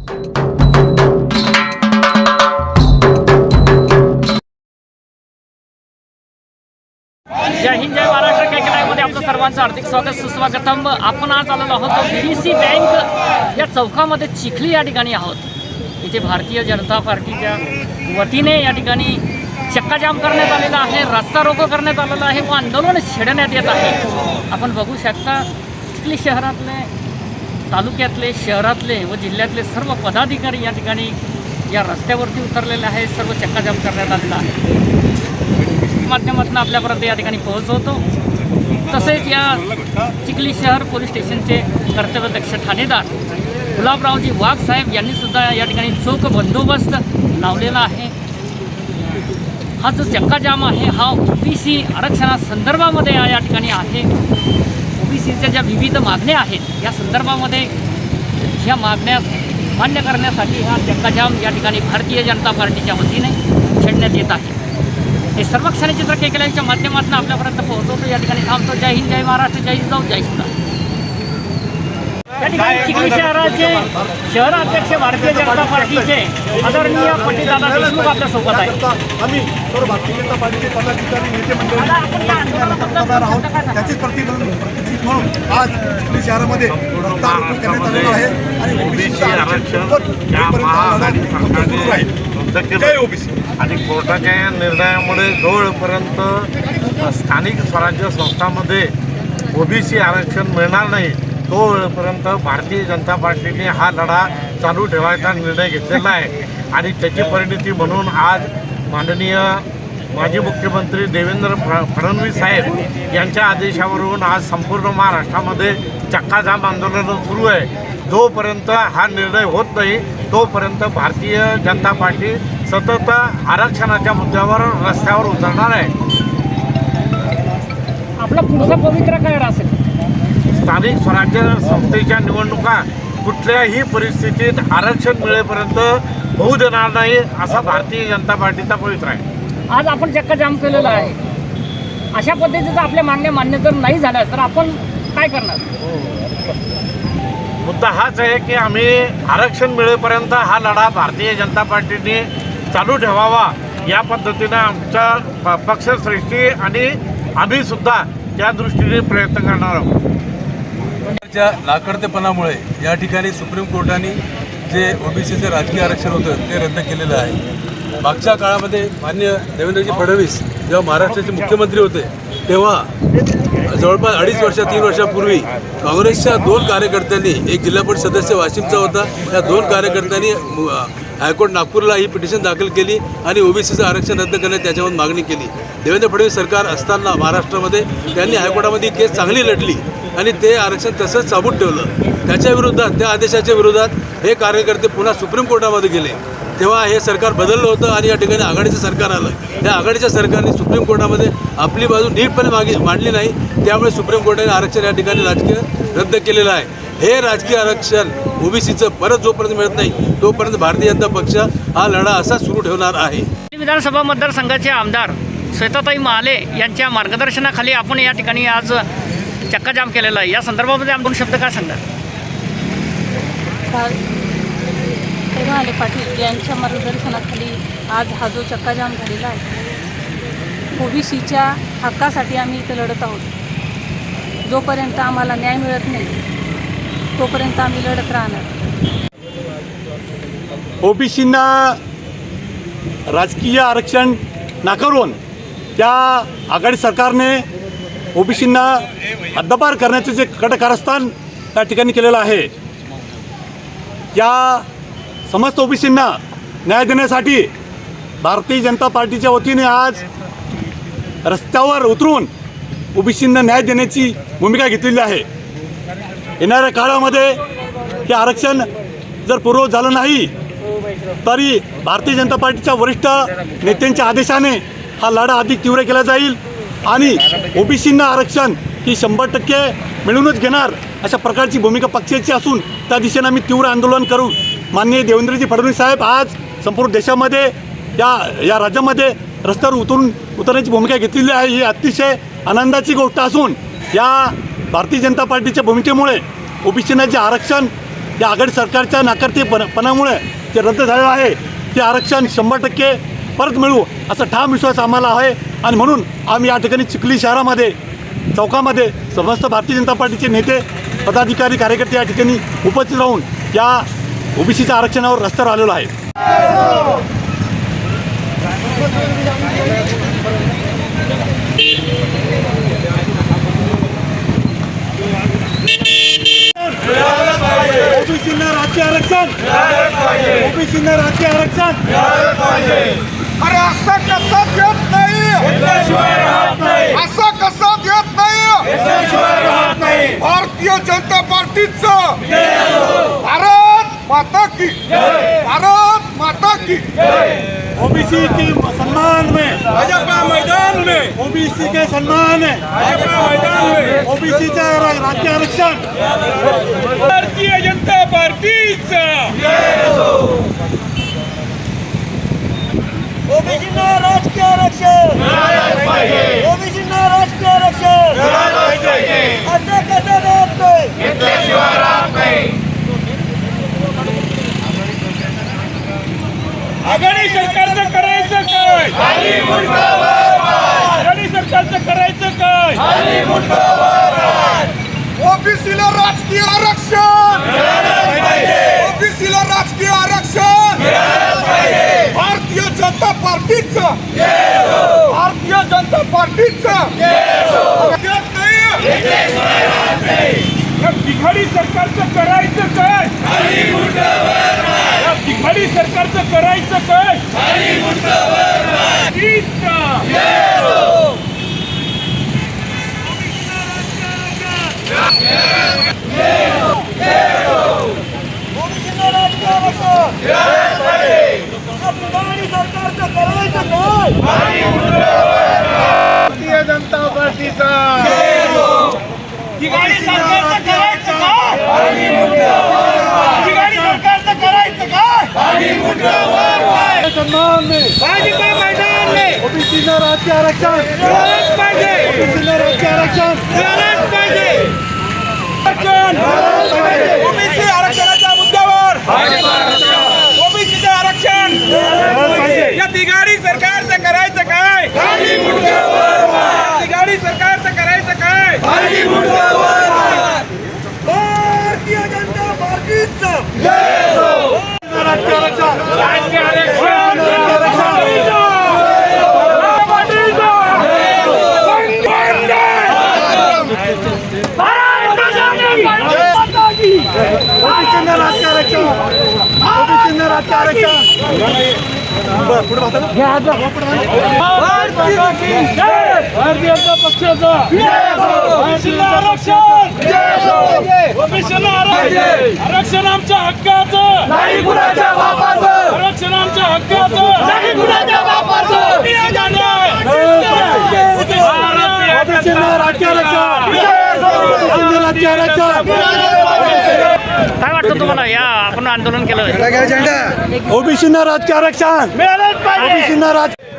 जय हिंद जय महाराष्ट्र. कॅकलायमध्ये आपलं सर्वांचं हार्दिक स्वागत सुस्वागतम. आपण आज आलेलो आहोत बी सी बँक या चौकामध्ये चिखली या ठिकाणी आहोत. इथे भारतीय जनता पार्टीच्या वतीने या ठिकाणी चक्काजाम करण्यात आलेला आहे रस्ता रोको करण्यात आलेला आहे व आंदोलन छेडण्यात येत आहे. आपण बघू शकता चिखली शहरातले तालुक्यातले शहरातले व जिल्ह्यातले सर्व पदाधिकारी या ठिकाणी या रस्त्यावरती उतरलेले आहेत. सर्व चक्काजाम करण्यात आलेला आहे. माध्यमातून आपल्यापर्यंत या ठिकाणी पोहोचवतो तसेच या चिखली शहर पोलीस स्टेशनचे कर्तव्यदक्ष ठाणेदार गुलाबरावजी वाघ साहेब या ठिकाणी चोख बंदोबस्त लावलेला आहे. हा जो चक्काजाम आहे. हा ओबीसी आरक्षणासंदर्भामध्ये या ठिकाणी आहे. ओबीसीच्या ज्या विविध मागण्या आहेत या संदर्भामध्ये ह्या मागण्या मान्य करण्यासाठी हा चक्काजाम या ठिकाणी भारतीय जनता पार्टीच्या वतीने छेडण्यात येत आहे. हे सर्व चित्र केकल्यांच्या माध्यमातून आपल्यापर्यंत पोहोचवतो. या ठिकाणी थांबतो. जय हिंद जय महाराष्ट्र जय जाऊ जय सुद्धा. या ठिकाणी चिखली शहराचे शहराध्यक्ष भारतीय जनता पार्टीचे आदरणीय पंडितदादा देशमुख आपल्यासोबत आम्ही सर्व भारतीय जनता पार्टीचे पदाधिकारी नेते मंडळी आहोत. प्रतिनिधी म्हणून आज चिखली शहरामध्ये रस्ता करण्यात आलेला आहे. आणि ओबीसी जय ओबीसी. आणि कोर्टाच्या या निर्णयामुळे जवळपर्यंत स्थानिक स्वराज्य संस्थांमध्ये ओबीसी आरक्षण मिळणार नाही तोपर्यंत भारतीय जनता पार्टीने हा लढा चालू ठेवायचा निर्णय घेतलेला आहे. आणि त्याची परिणिती म्हणून आज माननीय माजी मुख्यमंत्री देवेंद्र फडणवीस साहेब यांच्या आदेशावरून आज संपूर्ण महाराष्ट्रामध्ये चक्काजाम आंदोलन सुरू आहे. जोपर्यंत हा निर्णय होत नाही तोपर्यंत भारतीय जनता पार्टी सतत आरक्षणाच्या मुद्द्यावर रस्त्यावर उतरणार आहे. आपला पुढचा पवित्रा काय असेल स्थानिक स्वराज्य संस्थेच्या निवडणुका कुठल्याही परिस्थितीत आरक्षण मिळेपर्यंत होऊ देणार नाही असा भारतीय जनता पार्टीचा पवित्र आहे. आज आपण चक्काजाम केलेला आहे. अशा पद्धतीचं आपल्या मान्य मान्य जर नाही झालं तर आपण काय करणार? मुद्दा हाच आहे की आम्ही आरक्षण मिळेपर्यंत हा लढा भारतीय जनता पार्टीने चालू ठेवावा. या पद्धतीनं आमच्या प- पक्षश्रेष्ठी आणि आम्ही सुद्धा त्या दृष्टीने प्रयत्न करणार आहोत. च्या नाकडतेपणामुळे या ठिकाणी सुप्रीम कोर्टाने जे ओबीसीचं राजकीय आरक्षण होतं ते रद्द केलेलं आहे. मागच्या काळामध्ये मान्य देवेंद्रजी फडणवीस जेव्हा महाराष्ट्राचे मुख्यमंत्री होते तेव्हा जवळपास अडीच वर्ष तीन वर्षापूर्वी काँग्रेसच्या दोन कार्यकर्त्यांनी एक जिल्हा परिषद सदस्य वाशिमचा होता या दोन कार्यकर्त्यांनी हायकोर्ट नागपूरला ही पिटिशन दाखल केली आणि ओबीसीचं आरक्षण रद्द करण्यात त्याच्यावर मागणी केली. देवेंद्र फडणवीस सरकार असताना महाराष्ट्रामध्ये त्यांनी हायकोर्टामध्ये केस चांगली लढली आणि ते आरक्षण तसंच साबूत ठेवलं. त्याच्या विरोधात त्या आदेशाच्या विरोधात हे कार्यकर्ते पुन्हा सुप्रीम कोर्टामध्ये गेले. तेव्हा हे सरकार बदललं होतं आणि या ठिकाणी आघाडीचं सरकार आलं. या आघाडीच्या सरकारने सुप्रीम कोर्टामध्ये आपली बाजू नीटपणे मागे मांडली नाही. त्यामुळे सुप्रीम कोर्टाने आरक्षण या ठिकाणी राजकीय रद्द केलेलं आहे. हे राजकीय आरक्षण ओबीसीचं परत जोपर्यंत मिळत नाही तोपर्यंत भारतीय जनता पक्ष हा लढा असा सुरू ठेवणार आहे. विधानसभा मतदारसंघाचे आमदार श्वेताताई महाले यांच्या मार्गदर्शनाखाली आपण या ठिकाणी आज चक्काजाम केलेला आहे. या संदर्भामध्ये आपण शब्द काय सांगणार? काल महाले पाटील यांच्या मार्गदर्शनाखाली आज हा जो चक्काजाम झालेला आहे ओबीसीच्या हक्कासाठी आम्ही इथं लढत आहोत. जोपर्यंत आम्हाला न्याय मिळत नाही तोपर्यंत आम्ही लढत राहणार. ओबीसींना राजकीय आरक्षण नाकारून त्या आघाडी सरकारने ओबीसींना हद्दपार करण्याचे जे कडकारस्थान त्या ठिकाणी केलेलं आहे या समस्त ओबीसींना न्याय देण्यासाठी भारतीय जनता पार्टीच्या वतीने आज रस्त्यावर उतरून ओबीसींना न्याय देण्याची भूमिका घेतलेली आहे. येणाऱ्या काळामध्ये हे आरक्षण जर पूर्व झालं नाही तरी भारतीय जनता पार्टीच्या वरिष्ठ नेत्यांच्या आदेशाने हा लढा अधिक तीव्र केला जाईल आणि ओबीसींना आरक्षण ही शंभर टक्के मिळूनच घेणार अशा प्रकारची भूमिका पक्षाची असून त्या दिशेने आम्ही तीव्र आंदोलन करू. माननीय देवेंद्रजी फडणवीस साहेब आज संपूर्ण देशामध्ये या या राज्यामध्ये रस्त्यावर उतरून उतरण्याची भूमिका घेतलेली आहे. ही अतिशय आनंदाची गोष्ट असून या भारतीय जनता पार्टीच्या भूमिकेमुळे ओबीसींना जे आरक्षण या आघाडी सरकारच्या नाकारतेपणामुळे ते रद्द झालेलं आहे ते आरक्षण शंभर टक्के परत मिळू असा ठाम विश्वास आम्हाला आहे. आणि म्हणून आम्ही या ठिकाणी चिखली शहरामध्ये चौकामध्ये समस्त भारतीय जनता पार्टीचे नेते पदाधिकारी कार्यकर्ते या ठिकाणी उपस्थित राहून या ओबीसीच्या आरक्षणावर रस्त्यावर आलेलो आहे. ओबीसींना राज्य आरक्षण. ओबीसींना राज्य आरक्षण. अरे असं कसं देत नाही? असं कसं देत नाही? भारतीय जनता पार्टीचं. भारत माता की। भारत माता की। ओबीसी के सम्मान में। भाजपा मैदान में। ओबीसी के सम्मान है भाजपा मैदान में। ओबीसीचा राज्य आरक्षण। भारतीय जनता पार्टीचं ओबीसींना राजकीय आरक्षण। ओबीसी ओबीसींना राजकीय आरक्षण। असं कसं आघाडी सरकारचं करायचं काय? आघाडी सरकारचं करायचं काय? ओबीसीला राजकीय आरक्षण. ओबीसीला राजकीय आरक्षण. भारतीय जनता पार्टीचं. भारतीय जनता पार्टीचं. बिघाडी सरकारचं करायचं काय? बिघाडी सरकारचं करायचं काय सरकारचं करायचं काय भारतीय जनता पार्टीचा बिघाडी सरकारचं करायचं काय बिघाडी सरकारचं करायचं काय सम्मान में भाजपा मैदान में ओबीसीना राज्य आरक्षण. मिळालंच पाहिजे. ओबीसीना राज्य आरक्षण. मिळालंच पाहिजे. ओबीसी आरक्षणाच्या मुद्द्यावर ओबीसीचे आरक्षण या बिघाडी सरकारचं करायचं काय बिघाडी सरकारचं करायचं काय भारतीय जनता पार्टीचं राज्य आरक्षण राज्य आरक्षण ओबीसीना राज्य आरक्षण ओबीसीना राज्य आरक्षण पुढे भारतीय जनता पक्षाचा आरक्षण आरक्षण आमच्या हक्काचं आरक्षण आमच्या हक्काचं आरक्षण राज्य आरक्षण काय वाटतं तुम्हाला? या आपण आंदोलन केलं ओबीसीना राज्य आरक्षण ओबीसीना राज्य